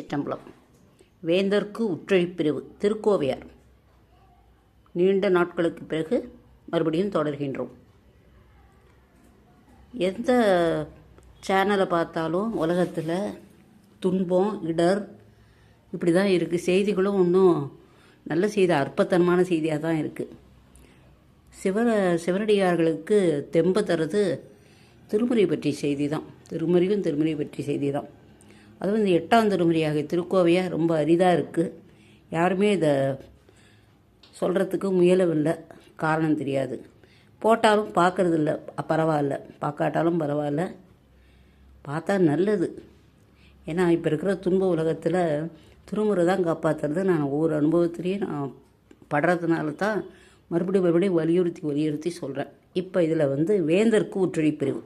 சிற்றம்பலம் வேந்தர்க்கு உற்றழிப்பிரிவு திருக்கோவையார். நீண்ட நாட்களுக்கு பிறகு மறுபடியும் தொடர்கின்றோம். எந்த சேனலை பார்த்தாலும் உலகத்தில் துன்பம் இடர் இப்படி தான் இருக்குது செய்திகளும் ஒன்றும் நல்ல செய்தி அற்பத்தனமான செய்தியாக தான் இருக்குது சிவ சிவனடியார்களுக்கு தெம்ப தரது திருமுறை பற்றிய செய்தி தான். திருமறையும் திருமுறை பற்றிய செய்தி தான். அதுவும் இந்த எட்டாம் திருமுறையாக திருக்கோவையாக ரொம்ப அரிதாக இருக்குது யாருமே இதை சொல்கிறதுக்கு முயலவில்லை. காரணம் தெரியாது. போட்டாலும் பார்க்குறதில்ல பரவாயில்ல. பார்க்காட்டாலும் பரவாயில்ல. பார்த்தா நல்லது. ஏன்னா இப்போ இருக்கிற துன்ப உலகத்தில் திருமுறை தான் காப்பாற்றுறது நான் ஒவ்வொரு அனுபவத்திலையும் நான் படுறதுனால தான் மறுபடியும் மறுபடியும் வலியுறுத்தி வலியுறுத்தி சொல்கிறேன் இப்போ இதில் வந்து வேந்தருக்கு ஒற்றுழி பிரிவு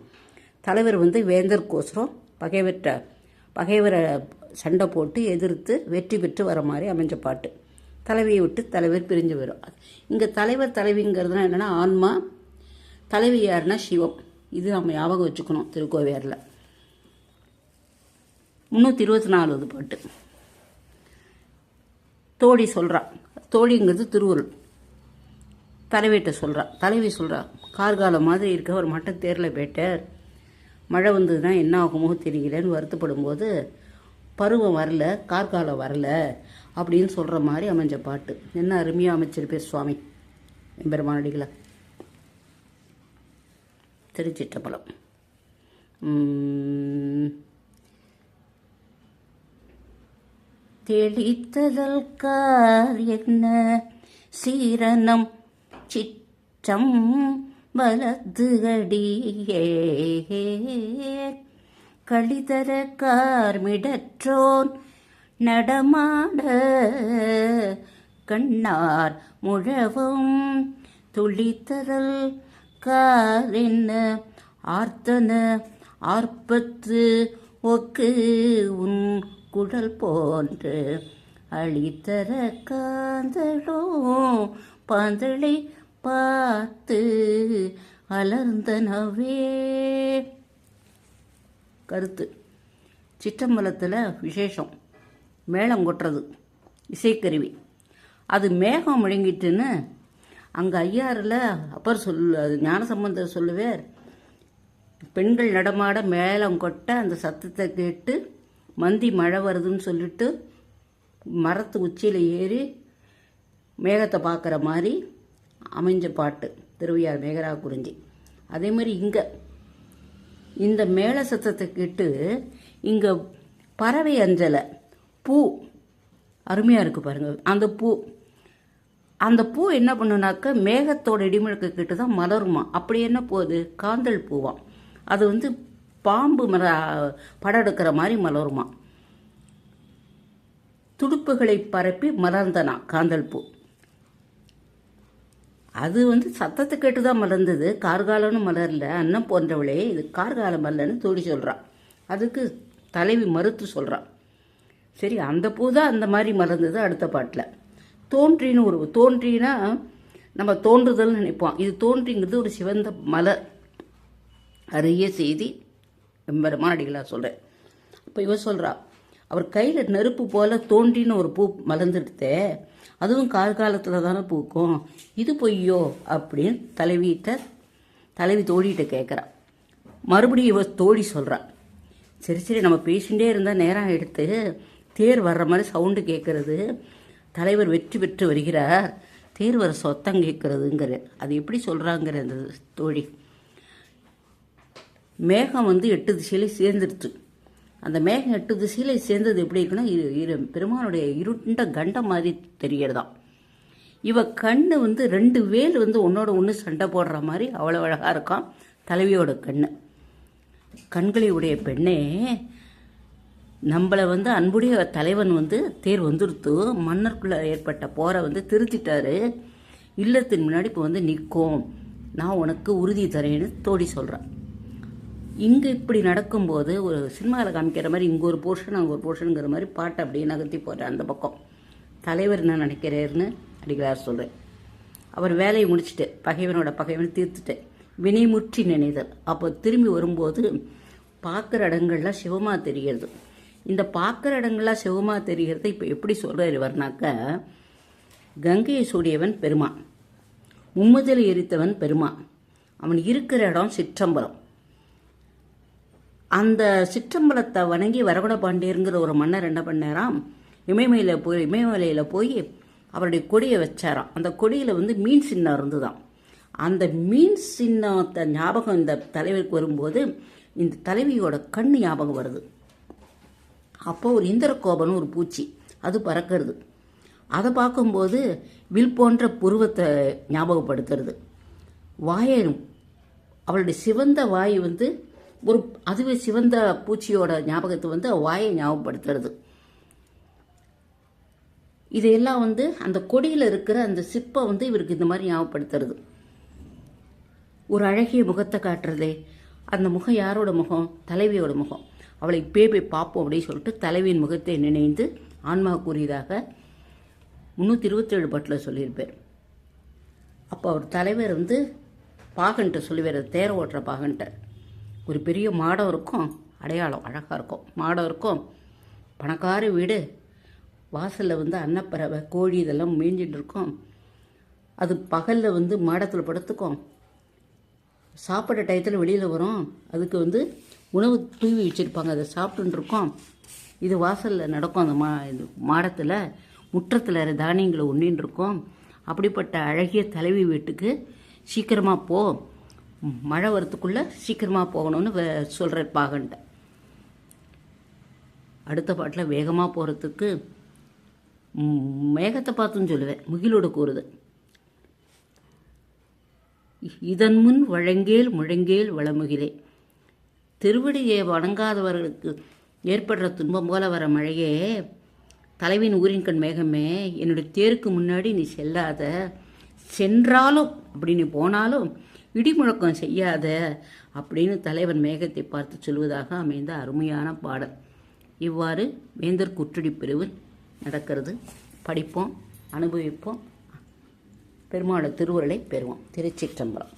தலைவர் வந்து வேந்தர்க்கோசரம் பகைவற்ற பகைவரை சண்டை போட்டு எதிர்த்து வெற்றி பெற்று வர மாதிரி அமைஞ்ச பாட்டு. தலைவியை விட்டு தலைவர் பிரிஞ்சு வரும் இங்கே தலைவர் தலைவிங்கிறதுனா என்னென்னா ஆன்மா தலைவி யாருன்னா சிவம். இது நம்ம ஞாபகம் வச்சுக்கணும் திருக்கோவையாரில். முந்நூற்றி இருபத்தி நாலாவது பாட்டு. தோழி சொல்கிறான் தோழிங்கிறது திருவுருள். தலைவிட்ட சொல்கிறா தலைவி சொல்கிறா கார்காலம் மாதிரி இருக்க ஒரு மட்டும் தேரில் போயிட்டார் மழை வந்ததுன்னா என்ன ஆகுமோ தெரியலன்னு வருத்தப்படும் போது பருவம் வரல கார்காலம் வரல அப்படின்னு சொல்கிற மாதிரி அமைஞ்ச பாட்டு. என்ன அருமையாக அமைச்சிருப்பேர் சுவாமி எம்பெருமானடிகளை திருச்சிற்றம்பலம். தெளித்ததல் கார் என்ன? சீரணம் சிற்றம் வலது அடியே கழிதர கார்மிடற்றோன் நடமாட கண்ணார் முழவும் துளித்தரல் காரென்ன ஆர்த்தன ஆர்ப்பத்து ஒக்கு உன் குடல் போன்று அழித்தர காந்தளோ. பாந்தளை பார்த்து அலர்ந்தனவே. கருத்து. சிற்றம்பலத்தில் விசேஷம். மேளம் கொட்டுறது. இசைக்கருவி. அது மேகம் முழங்கிட்டுன்னு அங்கே ஐயாறில் அப்பர் சொல் அது ஞானசம்பந்தர் சொல்லுவார் பெண்கள் நடமாட மேளம் கொட்ட அந்த சத்தத்தை கேட்டு மந்தி மழை வருதுன்னு சொல்லிட்டு மரத்து உச்சியில் ஏறி மேகத்தை பார்க்குற மாதிரி அமைஞ்ச பாட்டு திருவையார் மேகரா குறிஞ்சி அதே மாதிரி இங்கே இந்த மேள சத்தத்தை இங்கே பறவை அஞ்சலை பூ அருமையாக இருக்குது பாருங்கள் அந்த பூ அந்த பூ என்ன பண்ணுனாக்க மேகத்தோட இடிமுழக்க கிட்ட தான் மலருமா. அப்படி என்ன போகுது காந்தல் பூவாம் அது வந்து பாம்பு மர படம் எடுக்கிற மாதிரி மலருமா. துடுப்புகளை பரப்பி மலர்ந்தனா காந்தல் பூ. அது வந்து சத்தத்தை கேட்டு தான் மலர்ந்தது. கார்காலம்னு மலரல. அன்னம் போன்றவளே இது கார்காலம் அல்லன்னு தோழி சொல்கிறான் அதுக்கு தலைவி மறுத்து சொல்கிறான் சரி அந்த பூ தான் அந்த மாதிரி மலர்ந்தது அடுத்த பாட்டில். தோன்றின்னு ஒரு தோன்றினா நம்ம தோன்றுதல்னு நினைப்போம். இது தோன்றிங்கிறது ஒரு சிவந்த மலர் அரிய செய்தி. எம்பெருமான் அடிகளாக சொல்கிறேன் அப்போ இவன் சொல்கிறா அவர் கையில் நெருப்பு போல தோண்டின்னு ஒரு பூ மலர்ந்துடுத்தே அதுவும் கார்காலத்தில் தானே பூக்கும். இது பொய்யோ? அப்படின்னு தலைவியிட்ட தலைவி தோழிகிட்ட கேட்குறான் மறுபடியும் இவ தோழி சொல்கிறான் சரி சரி நம்ம பேசிகிட்டே இருந்தால் நேரம் எடுத்து தேர் வர்ற மாதிரி சவுண்டு கேட்குறது தலைவர் வெற்றி பெற்று வருகிறார். தேர் வர சொத்தம் கேட்குறதுங்கிற அது எப்படி சொல்கிறாங்கிற அந்த தோழி. மேகம் வந்து எட்டு திசையில சேர்ந்துடுச்சு. அந்த மேகம் எட்டு திசையில் சேர்ந்தது எப்படி இருக்குன்னா இரு இரு பெருமானுடைய இருண்ட கண்டம் மாதிரி தெரியறதாம் இவ கண் வந்து ரெண்டு வேல் வந்து ஒன்னோட ஒன்று சண்டை போடுற மாதிரி அவ்வளோ அழகாக இருக்கான் தலைவியோட கண் கண்களை உடைய பெண்ணே நம்மளை வந்து அன்புடைய தலைவன் வந்து தேர் வந்துருத்து மன்னருக்குள்ளே ஏற்பட்ட போரை வந்து திருத்திட்டாரு. இல்லத்தின் முன்னாடி இப்போ வந்து நிற்கும். நான் உனக்கு உறுதி தரேன்னு தோடி சொல்கிறேன் இங்கே இப்படி நடக்கும்போது ஒரு சினிமாவில் காமிக்கிற மாதிரி இங்கே ஒரு போர்ஷன் அங்கே ஒரு போர்ஷனுங்கிற மாதிரி பாட்டை அப்படியே நகர்த்தி போடுறேன் அந்த பக்கம். தலைவர் என்ன நினைக்கிறாருன்னு அடிக்கிறார் சொல்கிறேன் அவர் வேலையை முடிச்சுட்டு பகைவனோட பகைவன் தீர்த்துட்டு வினைமுற்றி நினைதல். அப்போ திரும்பி வரும்போது பார்க்குற இடங்கள்லாம் சிவமாக தெரிகிறது. இந்த பார்க்குற இடங்கள்லாம் சிவமாக தெரிகிறத இப்போ எப்படி சொல்கிறார் இவர்னாக்க கங்கையை சூடியவன் பெருமான் மும்முதல் எரித்தவன் பெருமான். அவன் இருக்கிற இடம் சிற்றம்பலம். அந்த சிற்றம்பலத்தை வணங்கி வரகுண பாண்டியருங்கிற ஒரு மன்னர் என்ன பண்ணாராம்? இமயமலையில் போய் இமயமலையில் போய் அவருடைய கொடியை வச்சாராம். அந்த கொடியில் வந்து மீன் சின்னம் இருந்துதான் அந்த மீன் சின்னத்தை ஞாபகம் இந்த தலைவருக்கு வரும்போது இந்த தலைவியோட கண் ஞாபகம் வருது. அப்போ ஒரு இந்திரகோபன் ஒரு பூச்சி அது பறக்கிறது. அதை பார்க்கும்போது வில் போன்ற புருவத்தை ஞாபகப்படுத்துறது. வாயனும் அவளுடைய சிவந்த வாய் வந்து ஒரு அதுவே சிவந்த பூச்சியோட ஞாபகத்தை வந்து வாயை ஞாபகப்படுத்துறது. இதையெல்லாம் வந்து அந்த கொடியில் இருக்கிற அந்த சிப்பை வந்து இவருக்கு இந்த மாதிரி ஞாபகப்படுத்துறது. ஒரு அழகிய முகத்தை காட்டுறதே அந்த முகம் யாரோட முகம்? தலைவியோட முகம். அவளை இப்பே போய் பார்ப்போம் அப்படின்னு சொல்லிட்டு தலைவியின் முகத்தை நினைந்து ஆன்மா கூறியதாக முந்நூற்றி இருபத்தேழு பாட்டில் சொல்லியிருப்பார். அப்போ அவர் தலைவர் வந்து பாகன்ட்ட சொல்லுவார் தேர ஓட்டுற பாகன்ட்ட. ஒரு பெரிய மாடம் இருக்கும். அடையாளம் அழகாக இருக்கும். மாடம் இருக்கும். பணக்கார வீடு. வாசலில் வந்து அன்னப்பறவை கோழி இதெல்லாம் மேய்ஞ்சிட்டு இருக்கும். அது பகலில் வந்து மாடத்தில் படுத்துக்கும். சாப்பிட்ற டயத்தில் வெளியில் வரும். அதுக்கு வந்து உணவு தூவி வச்சுருப்பாங்க. அதை சாப்பிட்டுருக்கோம் இது வாசலில் நடக்கும். அந்த மா இது மாடத்தில் முற்றத்தில் தானியங்களை ஒன்றின்னு இருக்கும். அப்படிப்பட்ட அழகிய தலைவி வீட்டுக்கு சீக்கிரமாக போ. மழை வரத்துக்குள்ளே சீக்கிரமாக போகணும்னு சொல்கிற சொல்கிறார் பாகன்ட்ட. அடுத்த பாட்டில் வேகமாக போகிறதுக்கு மேகத்தை பார்த்துன்னு சொல்லுவேன். முகிலோட கூறுது. இதன் முன் வழங்கேல் முழங்கேல் வளமுகிலே திருவடியை வணங்காதவர்களுக்கு ஏற்படுற துன்பம் போல வர மழையே தலைவின் ஊரின் கண் மேகமே என்னுடைய தேருக்கு முன்னாடி நீ செல்லாத சென்றாலும் அப்படி நீ போனாலும் இடிமுழக்கம் செய்யாத அப்படின்னு தலைவன் மேகத்தை பார்த்து சொல்வதாக அமைந்த அருமையான பாடல். இவ்வாறு வேந்தர் குற்றடி பிரிவு நடக்கிறது. படிப்போம் அனுபவிப்போம். பெருமாளோட திருவுருளை பெறுவோம். திருச்சிற்றம்பலம்.